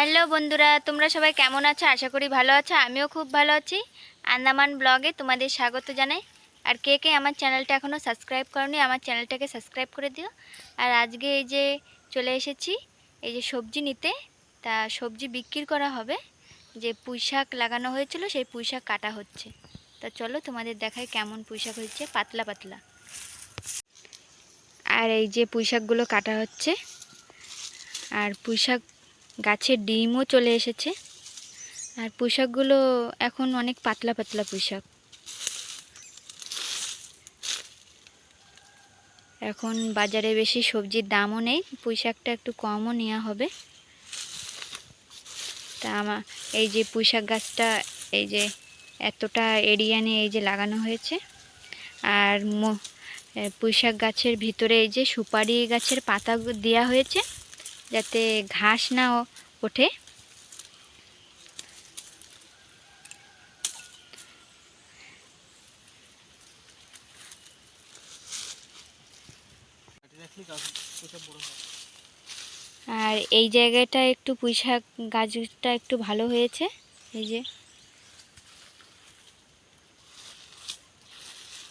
Hello বন্ধুরা, তোমরা সবাই কেমন আছো? আশা করি ভালো আছো। আমিও খুব ভালো আছি। আন্দামান ব্লগে তোমাদের স্বাগত জানাই। আর কে কে আমার চ্যানেলটা এখনও সাবস্ক্রাইব করনি, আমার চ্যানেলটাকে সাবস্ক্রাইব করে দিও। আর আজকে এই যে চলে এসেছি, এই যে সবজি নিতে, তা সবজি বিক্রি করা হবে। যে পুঁই শাক লাগানো হয়েছিল, সেই পুঁই শাক কাটা হচ্ছে। তা চলো তোমাদের দেখায় কেমন পুঁই শাক পাতলা পাতলা। আর এই যে পুঁই শাকগুলো কাটা হচ্ছে, আর পুঁই শাক গাছের ডিমও চলে এসেছে। আর পুঁইশাকগুলো এখন অনেক পাতলা পাতলা পুঁইশাক। এখন বাজারে বেশি সবজির দামও নেই, পুঁইশাকটা একটু কমও নেওয়া হবে। তা আমার এই যে পুঁইশাক গাছটা, এই যে এতটা এরিয়া নিয়ে এই যে লাগানো হয়েছে। আর পুঁইশাক গাছের ভিতরে এই যে সুপারি গাছের পাতা দেওয়া হয়েছে। যাতে ঘাস না ওঠে। আর এই জায়গাটা একটু পুঁইশাক গাছটা একটু ভালো হয়েছে, এই যে।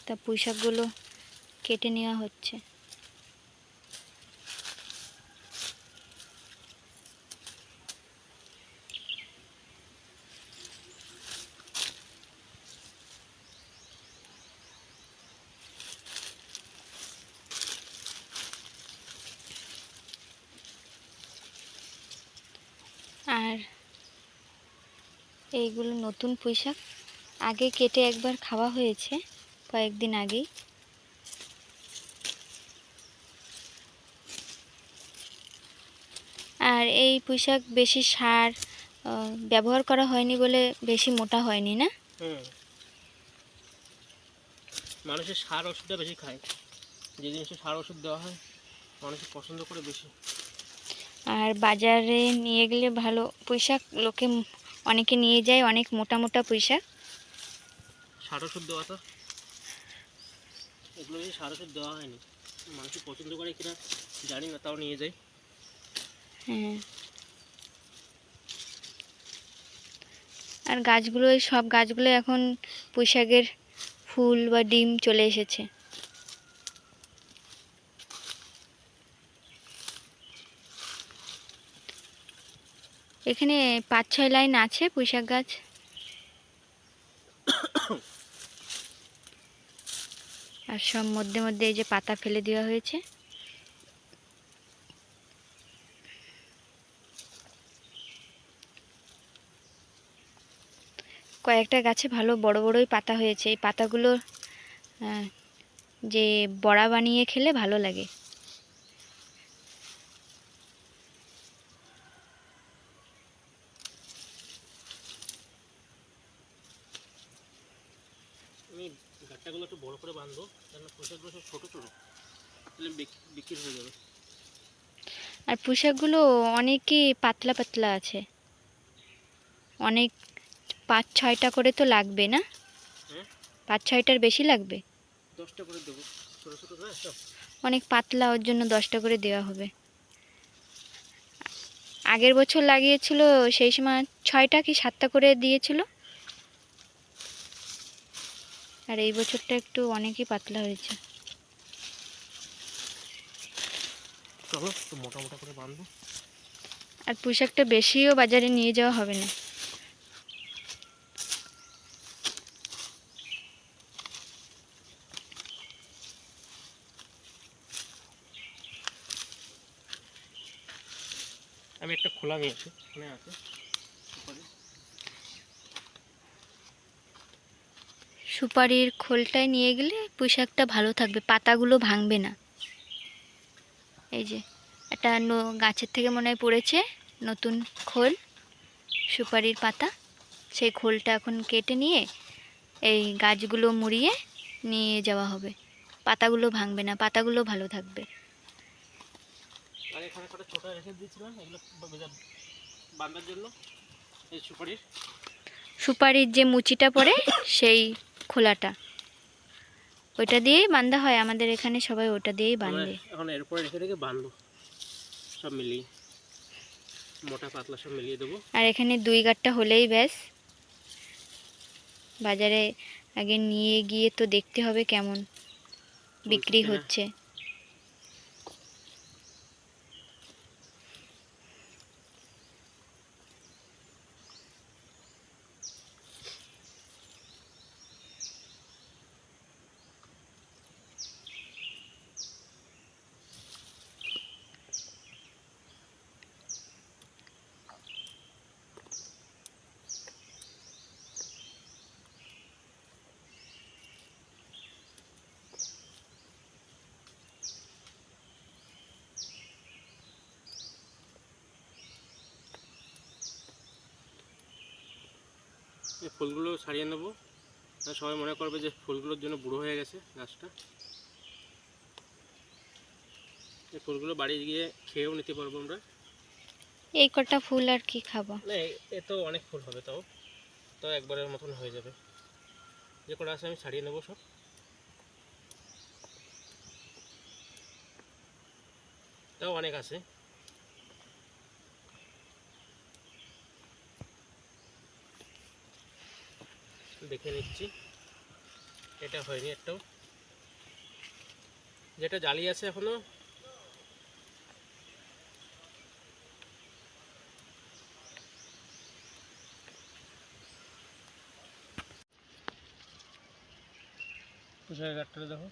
তা পুঁইশাকগুলো কেটে নেওয়া হচ্ছে। আর এইগুলো নতুন পুঁইশাক। আগে কেটে একবার খাওয়া হয়েছে কয়েকদিন আগেই। আর এই পুঁইশাক বেশি সার ব্যবহার করা হয়নি বলে বেশি মোটা হয়নি না? মানুষের সার ওষুধটা বেশি খায়। যে জিনিসে সার ওষুধ দেওয়া হয়, মানুষের পছন্দ করে বেশি। আর বাজারে নিয়ে গেলে ভালো পুঁইশাক লোকে অনেকে নিয়ে যায় অনেক মোটা মোটা পুঁইশাক সার ওষুধ তো। এগুলো বেশি সার ওষুধ দেওয়া হয়নি। মানুষের পছন্দ করে কিনা জানি না তাও নিয়ে যায় হ্যাঁ। আর গাছগুলো সব গাছগুলো এখন পুঁইশাকের ফুল বা ডিম চলে এসেছে। এখানে পাঁচ ছয় লাইন আছে পুঁইশাক গাছ। আর সব মধ্যে মধ্যে এই যে পাতা ফেলে দেওয়া হয়েছে। কয়েকটা গাছে ভালো বড় বড়ই পাতা হয়েছে। এই পাতাগুলো যে বড়া বানিয়ে খেলে ভালো লাগে আমি গাট্টাগুলো একটু বড় করে বাঁধবো কেন পোশাকগুলো সব ছোটো ছোটো। তাহলে বিক্রি হয়ে যাবে। আর পোশাকগুলো অনেকই পাতলা পাতলা আছে। অনেক পাঁচ ছয়টা করে তো লাগবে না? হ্যাঁ? পাঁচ ছয়টার বেশি লাগবে? দশটা করে দেবো। ছোটো ছোটো অনেক পাতলা ওর জন্য দশটা করে দেওয়া হবে। আগের বছর লাগিয়েছিল সেই সময় ছয়টা কি সাতটা করে দিয়েছিল? আর এই বছরটা একটু অনেকই পাতলা হয়েছে। চলো মোটা মোটা করে বাঁধবো। আর পোশাকটা বেশিও বাজারে নিয়ে যাওয়া হবে না। আমি একটা খোলা নিয়েছি আছে। সুপারির খোলটায় নিয়ে গেলে পোশাকটা ভালো থাকবে পাতাগুলো ভাঙবে না। এই যে একটা ন- গাছের থেকে মনে হয় পড়েছে নতুন খোল সুপারির পাতা। সেই খোলটা এখন কেটে নিয়ে এই গাছগুলো মুড়িয়ে নিয়ে যাওয়া হবে। পাতাগুলো ভাঙবে না পাতাগুলো ভালো থাকবে। সুপারির যে মুচিটা পড়ে সেই খোলাটা। ওইটা দিয়েই বান্ধা হয় আমাদের এখানে সবাই ওটা দিয়েই বান্ধে। বাঁধে এখন এরপরে রেখে রেখে বাঁধবো সব মিলিয়ে। মোটা পাতলা সব মিলিয়ে দেবো। আর এখানে দুই গাঁটটা হলেই ব্যাস। বাজারে আগে নিয়ে গিয়ে তো দেখতে হবে কেমন। বিক্রি হচ্ছে। এই ফুলগুলো ছাড়িয়ে নেব। সবাই মনে করবে যে ফুলগুলোর জন্য বুড়ো হয়ে গেছে গাছটা। এই ফুলগুলো বাড়ি গিয়ে খেয়েও নিতে পারব আমরা। এই কটা ফুল আর কি খাব? না এ- তো অনেক ফুল হবে তাও। তাও একবারের মতন হয়ে যাবে। যে কটা আছে আমি ছাড়িয়ে নেব সব। তাও অনেক আছে। দেখে নিচ্ছি। এটা হয়নি একটাও। যেটা জালি আছে এখনও। পুষার গাছটা দেখো।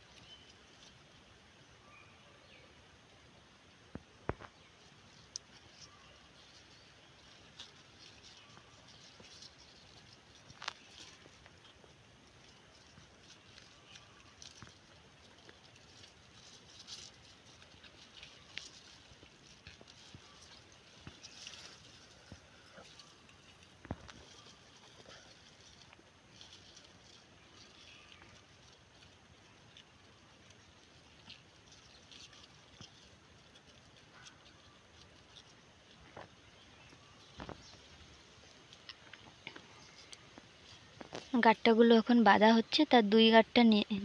গাঁটটাগুলো এখন বাঁধা হচ্ছে তার দুই গাঁটটা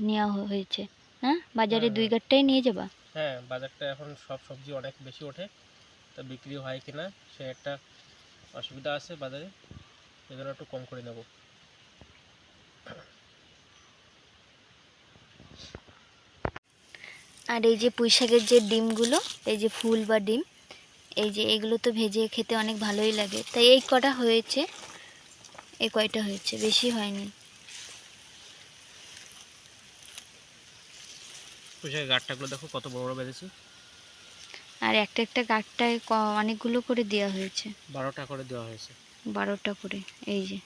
নেওয়া হয়েছে। হ্যাঁ? বাজারে হ্যাঁ, দুই হ্যাঁ। গাঁটটাই নিয়ে যাবা? হ্যাঁ বাজারটা এখন সব সবজি অনেক বেশি ওঠে তা বিক্রি হয় কিনা সে একটা অসুবিধা আছে বাজারে জন্য একটু কম করে নেব। আর এই যে পুঁইশাকের যে ডিমগুলো এই যে ফুল বা ডিম এই যে এগুলো তো ভেজে খেতে অনেক ভালোই লাগে তাই এই কটা হয়েছে? এই কয়টা হয়েছে? বেশি হয়নি। গাঠটাগুলো দেখো কত বড় বড় বেঁধেছে। আর একটা একটা গাঁটটায় অনেকগুলো করে দেওয়া হয়েছে। বারোটা করে দেওয়া হয়েছে। বারোটা করে এই যে।